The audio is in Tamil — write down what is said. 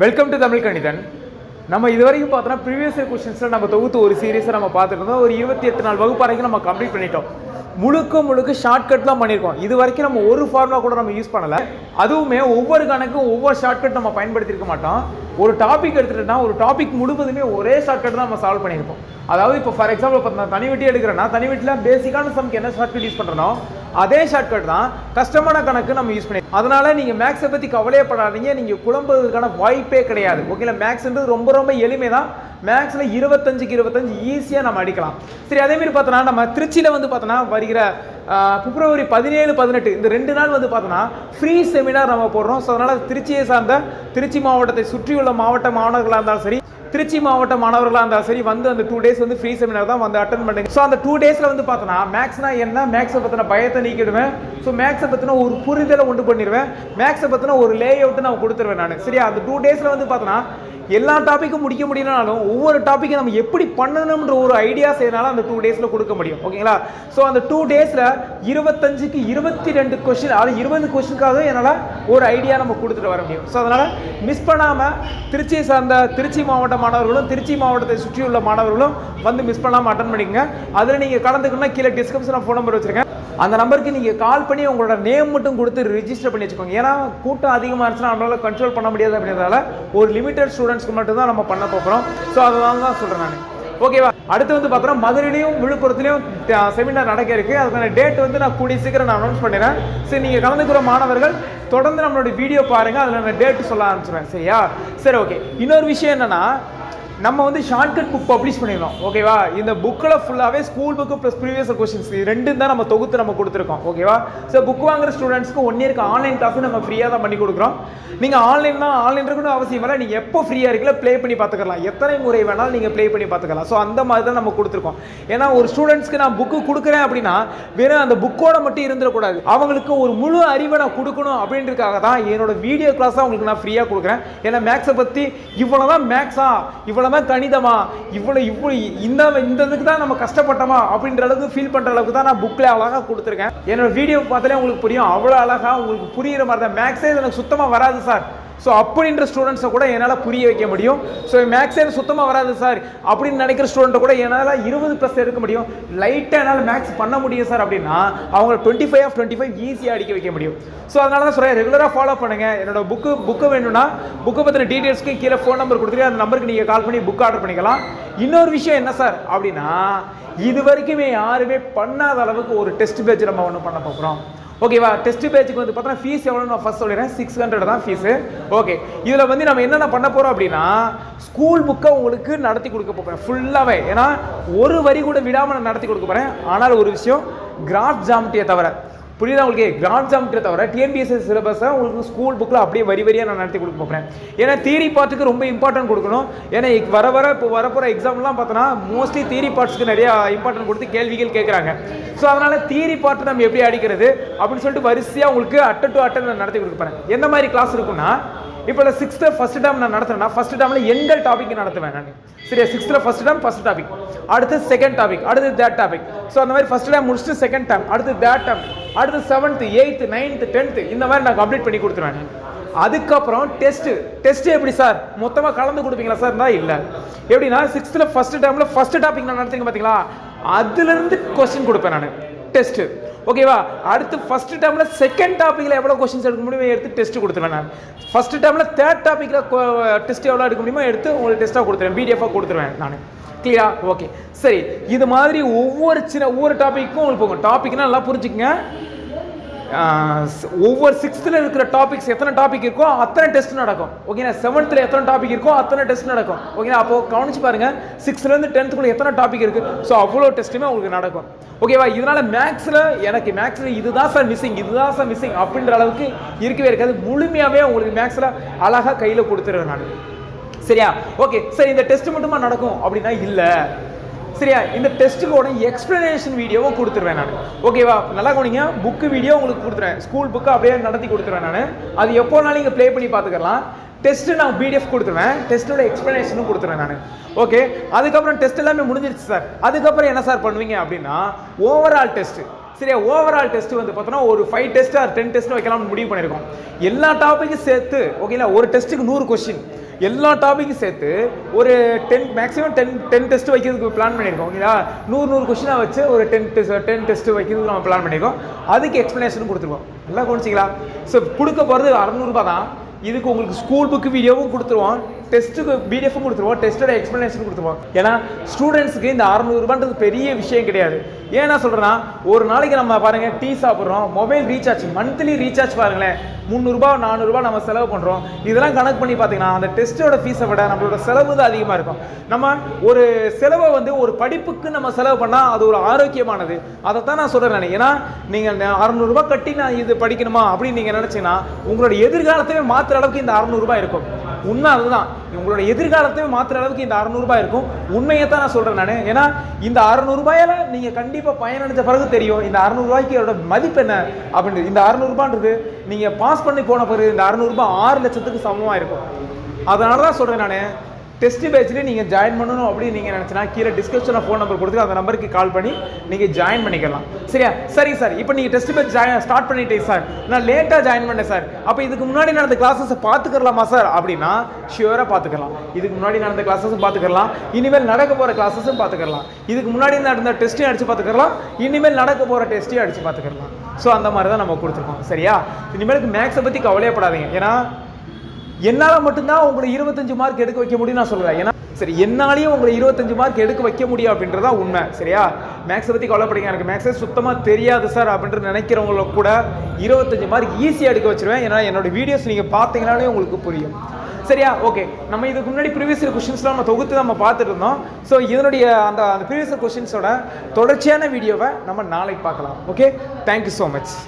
வெல்கம் டு தமிழ் கணிதன் நம்ம இது வரைக்கும் பார்த்தோன்னா ப்ரீவியஸ் இயர் கொஸ்டின்ஸில் நம்ம தொகுத்து ஒரு சீரியஸை நம்ம பார்த்துருந்தோம். ஒரு இருபத்தி எட்டு நாள் வகுப்பு வரைக்கும் நம்ம கம்ப்ளீட் பண்ணிட்டோம். முழுக்க முழுக்க ஷார்ட்கட் தான் பண்ணியிருக்கோம். இது வரைக்கும் நம்ம ஒரு ஃபார்முலா கூட நம்ம யூஸ் பண்ணலை. அதுவுமே ஒவ்வொரு கணக்கும் ஒவ்வொரு ஷார்ட்கட் நம்ம பயன்படுத்தியிருக்க மாட்டோம். ஒரு டாபிக் எடுத்துகிட்டோம்னா ஒரு டாபிக் முழுவதுமே ஒரே ஷார்ட்கட் தான் நம்ம சால்வ் பண்ணியிருப்போம். அதாவது இப்போ ஃபார் எக்ஸாம்பிள் இப்போ நான் தனி வெட்டி எடுக்கிறேன்னா தனி வெட்டியில் பேசிக்கான சம்க்கு என்ன ஷார்ட்கட் யூஸ் பண்ணுறனோ அதே ஷார்ட்கட் தான் கஷ்டமான கணக்கு நம்ம யூஸ் பண்ணி அதனால் நீங்கள் மேக்ஸை பற்றி கவலையப்படாதீங்க. நீங்கள் குழம்புறதுக்கான வாய்ப்பே கிடையாது. ஓகேங்களா மேக்ஸ்ன்றது ரொம்ப ரொம்ப எளிமை தான் மேக்ஸில் இருபத்தஞ்சுக்கு இருபத்தஞ்சு ஈஸியாக நம்ம அடிக்கலாம். சரி அதேமாரி பார்த்தோன்னா நம்ம திருச்சியில் வந்து பார்த்தோன்னா வருகிற பிப்ரவரி பதினேழு பதினெட்டு இந்த ரெண்டு நாள் வந்து பார்த்தோன்னா ஃப்ரீ செமினார் நம்ம போடுறோம். ஸோ அதனால் திருச்சியை சார்ந்த திருச்சி மாவட்டத்தை சுற்றியுள்ள மாவட்ட மாணவர்களாக இருந்தாலும் சரி திருச்சி மாவட்ட மாணவர்களாக இருந்தாலும் சரி வந்து அந்த டூ டேஸ் வந்து ஃப்ரீ செமினார் தான் வந்து அட்டன் பண்ணுங்க ஸோ அந்த டூ டேஸில் வந்து பார்த்தோன்னா மேக்ஸ்னா என்ன? மேக்ஸை பற்றின பயத்தை நீக்கிடுவேன். ஸோ மேக்ஸை பற்றின ஒரு புரிதலை உண்டு பண்ணிடுவேன். மேக்ஸை பற்றின ஒரு லே அவுட்டு நான் கொடுத்துருவேன் நான். சரியா? அந்த டூ டேஸில் வந்து பார்த்தோன்னா எல்லா டாப்பிக்கும் முடிக்க முடியலனாலும் ஒவ்வொரு டாப்பிக்கை நம்ம எப்படி பண்ணணும்ன்ற ஒரு ஐடியா செய்யறனால அந்த டூ டேஸில் கொடுக்க முடியும். ஓகேங்களா ஸோ அந்த டூ டேஸில் இருபத்தஞ்சுக்கு இருபத்தி ரெண்டு கொஸ்டின் அது இருபது கொஸ்டினுக்காக என்னால் ஒரு ஐடியா நம்ம கொடுத்துட்டு வர முடியும். ஸோ அதனால் மிஸ் பண்ணாமல் திருச்சியை சார்ந்த திருச்சி மாவட்ட மாணவர்களும் திருச்சி மாவட்டத்தை சுற்றியுள்ள மாணவர்களும் வந்து மிஸ் பண்ணாமல் அட்டன் பண்ணிக்கங்க. அதில் நீங்கள் கலந்துக்கணும்னா கீழே டிஸ்கிரிப்ஷனில் ஃபோன் நம்பர் வச்சுருக்கேன். அந்த நம்பருக்கு நீங்கள் கால் பண்ணி உங்களோட நேம் மட்டும் கொடுத்து ரிஜிஸ்டர் பண்ணி வச்சுக்கோங்க. ஏன்னா கூட்டம் அதிகமாக இருந்துச்சுன்னா நம்மளால் கண்ட்ரோல் பண்ண முடியாது அப்படின்றதால ஒரு லிமிட்டட் ஸ்டூடெண்ட்ஸ்க்கு மட்டும் தான் நம்ம பண்ண போகிறோம் ஸோ அதனால தான் சொல்கிறேன் நான். ஓகேவா அடுத்து வந்து பார்த்தோன்னா மதுரையிலையும் விழுப்புரத்துலையும் செமினார் நடக்க இருக்கு. அதுக்கான டேட் வந்து நான் கூடிய சீக்கிரம் நான் அனௌன்ஸ் பண்ணிடுறேன். சரி நீங்கள் கலந்துக்கிற மாணவர்கள் தொடர்ந்து நம்மளோட வீடியோ பாருங்கள் அதில் நான் டேட் சொல்ல ஆரம்பிச்சிடுறேன் சரியா? சரி ஓகே இன்னொரு விஷயம் என்னென்னா நம்ம வந்து ஷார்ட்கட் புக் பப்ளிஷ் பண்ணிடலாம் ஓகேவா இந்த புக்கில் ஃபுல்லாகவே school book plus previous questions இது தான் நம்ம தொகுத்து நம்ம கொடுத்துருக்கோம். ஓகேவா ஸோ புக் வாங்குற ஸ்டூடெண்ட்ஸ்க்கு ஒன் இயருக்கு ஆன்லைன் கிளாஸ் நம்ம ஃப்ரீயாக தான் பண்ணி கொடுக்குறோம். நீங்கள் ஆன்லைன் தான் ஆன்லைன் இருக்கணும் அவசியம் இல்லை. நீங்கள் எப்போ ஃப்ரீயாக இருக்கல ப்ளே பண்ணி பார்த்துக்கலாம். எத்தனை முறை வேணாலும் நீங்கள் ப்ளே பண்ணி பார்த்துக்கலாம். ஸோ அந்த மாதிரி தான் நம்ம கொடுத்துருக்கோம். ஏன்னா ஒரு ஸ்டூடெண்ட்ஸ்க்கு நான் புக்கு கொடுக்குறேன் அப்படின்னா வெறும் அந்த புக்கோட மட்டும் இருந்துடக்கூடாது. அவங்களுக்கு ஒரு முழு அறிவை நான் கொடுக்கணும் அப்படின்றதுக்காக தான் என்னோட வீடியோ கிளாஸ் தான் உங்களுக்கு நான் ஃப்ரீயாக கொடுக்குறேன். ஏன்னா மேக்ஸை பற்றி இவ்வளோ தான் மேக்ஸா இவ்வளோ தான் கணிதமா? இவ்வளோ இவ்வளோ இந்த இந்த இதுக்கு தான் நம்ம கஷ்டப்பட்டோமா? அப்படின்ற அளவுக்கு ஃபீல் பண்ணுற அளவுக்கு தான் நான் புக்கில் அழகாக கொடுத்துருக்கேன். என்னோட வீடியோ பார்த்தாலே உங்களுக்கு புரியும். அவ்வளோ அழகாக உங்களுக்கு புரிகிற மாதிரி தான் மேக்ஸே எனக்கு சுத்தமாக வராது சார். ஸோ அப்படின்ற ஸ்டூடெண்ட்ஸை கூட என்னால் புரிய வைக்க முடியும். ஸோ மேக்ஸ் எனக்கு சுத்தமாக வராது சார் அப்படின்னு நினைக்கிற ஸ்டூடெண்ட்டை கூட என்னால் இருபது ப்ளஸ் எடுக்க முடியும். லைட்டாக என்னால் மேக்ஸ் பண்ண முடியும் சார் அப்படின்னா அவங்க twenty five of twenty five ஈஸியாக அடிக்க வைக்க முடியும். ஸோ அதனால தான் சொல்கிறேன் ரெகுலராக ஃபாலோ பண்ணுங்கள் என்னோட புக்கு புக்கு வேணும்னா புக்கை பற்றின டீட்டெயில்ஸ்க்கு கீழே ஃபோன் நம்பர் கொடுத்துட்டு அந்த நம்பருக்கு நீங்கள் கால் பண்ணி புக் ஆர்டர் பண்ணிக்கலாம். இன்னொரு விஷயம் என்ன சார் அப்படின்னா இது வரைக்குமே யாருமே பண்ணாத அளவுக்கு ஒரு டெஸ்ட் பேட்ச் நம்ம ஒன்று பண்ண போகிறோம் ஓகேவா டெஸ்ட் பேஜுக்கு வந்து பார்த்தோன்னா ஃபீஸ் எவ்வளோ நான் ஃபஸ்ட் சொல்லிடுறேன். சிக்ஸ் ஹண்ட்ரட் தான் ஃபீஸு ஓகே இதில் வந்து நம்ம என்னென்ன பண்ண போகிறோம் அப்படின்னா ஸ்கூல் புக்கை உங்களுக்கு நடத்தி கொடுக்க போகிறேன் ஃபுல்லாகவே ஏன்னா ஒரு வரி கூட விடாமல் நான் நடத்தி கொடுக்க போகிறேன் ஆனால் ஒரு விஷயம் கிராஃப் ஜாமெட்ரியை தவிர. புரியுதா உங்களுக்கு? கிராண்ட் ஜாமெட்ரி தவிர டிஎன்பிஎஸ்எஸ் சிலபஸை உங்களுக்கு ஸ்கூல் புக்கில் அப்படியே வரி வரியாக நான் நடத்தி கொடுக்க போகிறேன் ஏன்னா தியரி பார்ட்டுக்கு ரொம்ப இம்பார்ட்டன்ட் கொடுக்கணும். ஏன்னா வர வர இப்போ வரப்போகிற எக்ஸாம்லாம் பார்த்தோன்னா மோஸ்ட்லி தியரி பார்ட்ஸ்க்கு நிறையா இம்பார்ட்டன்ட் கொடுத்து கேள்விகள் கேட்குறாங்க. ஸோ அதனால் தியரி பார்ட்டு நம்ம எப்படி அடிக்கிறது அப்படின்னு சொல்லிட்டு வரிசையாக உங்களுக்கு அட்டன் டு அட்டன் நான் நடத்தி கொடுக்க போகிறேன் எந்த மாதிரி கிளாஸ் இருக்குன்னா இப்போ நான் சிக்ஸ்த்து ஃபஸ்ட் டேம் நான் நடத்துறேன்னா ஃபஸ்ட் டேமில் எங்கள் டாபிக் நடத்துவேன் நான். சரியா? சிக்ஸ்த்தில் ஃபஸ்ட் டேம் ஃபஸ்ட் டாபிக் அடுத்து செகண்ட் டாபிக் அடுத்து தேர்ட் டாபிக் ஸோ அந்த மாதிரி ஃபஸ்ட் டேம் முடிச்சுட்டு செகண்ட் டேம் அடுத்து தேர்ட் டேம் அடுத்து செவன்த்து எயித்து நைன்த்து டென்த்து இந்த மாதிரி நான் கம்ப்ளீட் பண்ணி கொடுத்துருவேன். அதுக்கப்புறம் டெஸ்ட்டு டெஸ்ட்டு எப்படி சார் மொத்தமாக கலந்து கொடுப்பீங்களா சார் இருந்தால் இல்லை. எப்படின்னா சிக்ஸ்த்தில் ஃபஸ்ட் டேமில் ஃபஸ்ட் டாபிக் நான் நடத்துங்க பார்த்தீங்களா அதுலேருந்து கொஸ்டின் கொடுப்பேன் நான். டெஸ்ட்டு ஓகேவா அடுத்து ஃபஸ்ட் டேர்மில் செகண்ட் டாப்பிக்கில் எவ்வளோ கொஸ்டின்ஸ் எடுக்க முடியுமோ எடுத்து டெஸ்ட் கொடுத்துருவேன் நான். ஃபஸ்ட் டேர்மில் தேர்ட் டாப்பிக்கில் டெஸ்ட் எவ்வளோ எடுக்க முடியுமோ எடுத்து உங்களுக்கு டெஸ்ட்டாக கொடுத்துருவேன். பிடிஎஃபாக கொடுத்துருவேன் நான். கிளியரா ஓகே சரி இது மாதிரி ஒவ்வொரு சின்ன ஒவ்வொரு டாப்பிக்கும் உங்களுக்கு போகும். டாபிக்னா நல்லா புரிஞ்சுக்கங்க. ஒவ்வொரு சிக்ஸ்த்தில் இருக்கிற டாபிக்ஸ் எத்தனை டாபிக் இருக்கோ அத்தனை டெஸ்ட் நடக்கும். ஓகேங்களா செவன்த்தில் எத்தனை டாபிக் இருக்கோ அத்தனை டெஸ்ட் நடக்கும். ஓகேங்களா அப்போ கவனிச்சு பாருங்க. சிக்ஸ்த்லேருந்து டென்த்துக்குள்ள எத்தனை டாபிக் இருக்கு? ஸோ அவ்வளோ டெஸ்ட்டுமே உங்களுக்கு நடக்கும். ஓகேவா இதனால மேக்ஸில் எனக்கு மேக்ஸில் இதுதான் சார் மிஸ்ஸிங் இதுதான் சார் மிஸ்ஸிங் அப்படின்ற அளவுக்கு இருக்கவே இருக்காது. முழுமையாகவே உங்களுக்கு மேக்ஸில் அழகாக கையில் கொடுத்துருவேன் நான். சரியா? ஓகே சரி இந்த டெஸ்ட் மட்டுமா நடக்கும் அப்படின்னா இல்லை. சரியா? இந்த டெஸ்ட்டுக்கோட எக்ஸ்பிளனேஷன் வீடியோவும் கொடுத்துருவேன் நான். ஓகேவா நல்லா கவனிங்க. புக்கு வீடியோ உங்களுக்கு கொடுத்துருவேன். ஸ்கூல் புக்கு அப்படியே நடத்தி கொடுத்துருவேன் நான். அது எப்போனாலும் நீங்கள் ப்ளே பண்ணி பார்த்துக்கலாம். டெஸ்ட்டு நான் பிடிஎஃப் கொடுத்துருவேன். டெஸ்ட்டோட எக்ஸ்ப்ளனேஷனும் கொடுத்துருவேன் நான். ஓகே அதுக்கப்புறம் டெஸ்ட் எல்லாமே முடிஞ்சிருச்சு சார் அதுக்கப்புறம் என்ன சார் பண்ணுவீங்க அப்படின்னா ஓவரால் டெஸ்ட் சரியா? ஓவரால் டெஸ்ட் வந்து பார்த்தோன்னா ஒரு five test or ten test வைக்கலாம்னு முடிவு பண்ணியிருக்கோம். எல்லா டாப்பிக்கும் சேர்த்து ஓகேங்களா ஒரு டெஸ்ட்டுக்கு நூறு கொஸ்டின் எல்லா டாப்பிக்கும் சேர்த்து ஒரு ten maximum ten ten test வைக்கிறதுக்கு பிளான் பண்ணியிருக்கோம் ஓகேங்களா நூறு நூறு கொஷினாக வச்சு ஒரு டென் டெஸ்ட் டென் டெஸ்ட் வைக்கிறதுக்கு நம்ம பிளான் பண்ணியிருக்கோம். அதுக்கு எக்ஸ்ப்ளனேஷனும் கொடுத்துருவோம். நல்லா கவனிச்சிங்களா? ஸோ கொடுக்க போகிறது அறநூறுபா தான். இதுக்கு உங்களுக்கு ஸ்கூல் புக்கு வீடியோவும் கொடுத்துருவோம். டெஸ்ட்டுக்கு பிடிஎஃப்பும் கொடுத்துருவோம் டெஸ்ட்டோட எக்ஸ்ப்ளனேஷன் கொடுத்துருவோம். ஏன்னா ஸ்டூடெண்ட்ஸுக்கு இந்த அறநூறுபான்றது பெரிய விஷயம் கிடையாது. ஏன் நான் சொல்கிறேன்னா ஒரு நாளைக்கு நம்ம பாருங்கள் டீ சாப்பிட்றோம் மொபைல் ரீசார்ஜ் மந்த்லி ரீசார்ஜ் பாருங்களேன். முந்நூறுரூபா நானூறுரூபா நம்ம செலவு பண்ணுறோம் இதெல்லாம் கணக்கு பண்ணி பார்த்தீங்கன்னா அந்த டெஸ்ட்டோட ஃபீஸை விட நம்மளோட செலவு தான் அதிகமாக இருக்கும். நம்ம ஒரு செலவை வந்து ஒரு படிப்புக்கு நம்ம செலவு பண்ணால் அது ஒரு ஆரோக்கியமானது. அதை தான் நான். சொல்கிறேன் ஏன்னா நீங்கள் அறநூறுபா கட்டி நான் இது படிக்கணுமா அப்படின்னு நீங்கள் நினச்சிங்கன்னா உங்களோட எதிர்காலத்தையே மாற்றுற அளவுக்கு இந்த அறநூறுபா இருக்கும். உண்மை அதுதான் உங்களோட எதிர்காலத்தையும் மாற்றுற அளவுக்கு இந்த அறநூறுபா இருக்கும். உண்மையை தான் நான் சொல்கிறேன் நான். ஏன்னா இந்த அறநூறுபாயால் நீங்கள் கண்டிப்பாக பயனடைஞ்ச பிறகு தெரியும் இந்த அறநூறுபாய்க்கு அதோட மதிப்பு என்ன அப்படின்றது. இந்த அறநூறுபான்றது நீங்கள் பாஸ் பண்ணி போன பிறகு இந்த அறநூறுபா ஆறு லட்சத்துக்கு சமமாக இருக்கும் அதனால தான் சொல்கிறேன் நான். டெஸ்ட் பேட்ச்லேயே நீங்கள் ஜாயின் பண்ணணும் அப்படின்னு நீங்கள் நினச்சினா கீழே டிஸ்கிரிப்ஷனில் ஃபோன் நம்பர் கொடுத்து அந்த நம்பருக்கு கால் பண்ணி நீங்கள் ஜாயின் பண்ணிக்கலாம். சரியா? சரி சார் இப்போ நீங்கள் டெஸ்ட் பேட்ச் ஜாயின் ஸ்டார்ட் பண்ணிட்டேன் சார் நான் லேட்டாக ஜாயின் பண்ணேன் சார் அப்போ இதுக்கு முன்னாடி நடந்த கிளாஸஸை பார்த்துக்கலாமா சார் அப்படின்னா ஷியூராக பார்த்துக்கலாம். இதுக்கு முன்னாடி நடந்த கிளாஸஸும் பார்த்துக்கலாம். இனிமேல் நடக்க போகிற கிளாஸஸும் பார்த்துக்கலாம். இதுக்கு முன்னாடி நடந்த டெஸ்ட்டையும் அடித்து பார்த்துக்கலாம். இனிமேல் நடக்க போகிற டெஸ்ட்டையும் அடித்து பார்த்துக்கலாம். ஸோ அந்த மாதிரி தான் நம்ம கொடுத்துருக்கோம். சரியா? இனிமேலுக்கு மேக்ஸை பற்றி கவலையப்படாதீங்க ஏன்னா என்னால் மட்டும்தான் உங்களை இருபத்தஞ்சு மார்க் எடுக்க வைக்க முடியும் நான் சொல்கிறேன் ஏன்னா சரி என்னாலையும் உங்களை இருபத்தஞ்சு மார்க் எடுக்க வைக்க முடியும் அப்படின்றதா உண்மை சரியா? மேக்ஸை பற்றி கவலைப்படுங்க எனக்கு மேக்ஸே சுத்தமாக தெரியாது சார் அப்படின்ட்டு நினைக்கிறவங்கள கூட இருபத்தஞ்சு மார்க் ஈஸியாக எடுக்க வச்சிருவேன். ஏன்னா என்னோட வீடியோஸ் நீங்கள் பார்த்தீங்கனாலே உங்களுக்கு புரியும். சரியா? ஓகே நம்ம இதுக்கு முன்னாடி ப்ரீவியஸ் கொஷின்ஸ்லாம் நம்ம தொகுத்து நம்ம பார்த்துட்டு இருந்தோம். ஸோ இதனுடைய அந்த அந்த ப்ரீவியஸ் கொஷின்ஸோட தொடர்ச்சியான வீடியோவை நம்ம நாளைக்கு பார்க்கலாம். Okay thank you so much